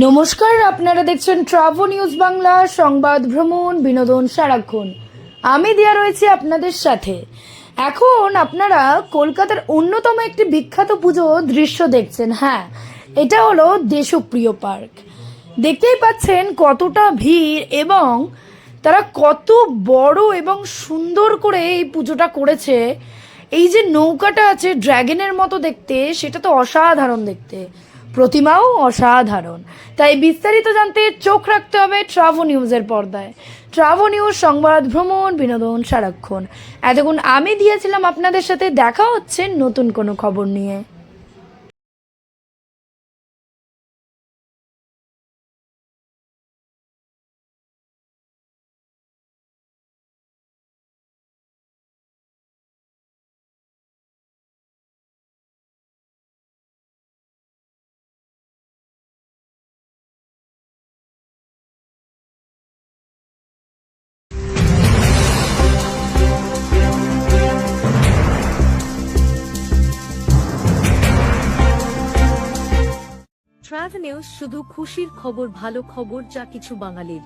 নমস্কার, আপনারা দেখছেন ট্রাভো নিউজ বাংলা, সংবাদ ভ্রমণ, বিনোদন সারাক্ষণ। আমি দেয়া রয়েছি আপনাদের সাথে। এখন আপনারা কলকাতার অন্যতম একটি বিখ্যাত পুজো দৃশ্য দেখছেন হ্যাঁ এটা হলো দেশপ্রিয় পার্ক। দেখতেই পাচ্ছেন কতটা ভিড় এবং তারা কত বড় এবং সুন্দর করে এই পুজোটা করেছে। এই যে নৌকাটা আছে ড্র্যাগনের মতো দেখতে, সেটা তো অসাধারণ দেখতে। প্রতিমাও অসাধারণ। তাই বিস্তারিত জানতে চোখ রাখতে হবে ট্রাভো নিউজের পর্দায়। ট্রাভো নিউজ সংবাদ, ভ্রমণ, বিনোদন, সারাক্ষণ। এতক্ষণ আমি দিয়েছিলাম আপনাদের সাথে, দেখা হচ্ছে নতুন কোনো খবর নিয়ে। ট্রাভেল নিউজ শুধু খুশির খবর ভালো খবর যা কিছু বাঙালির।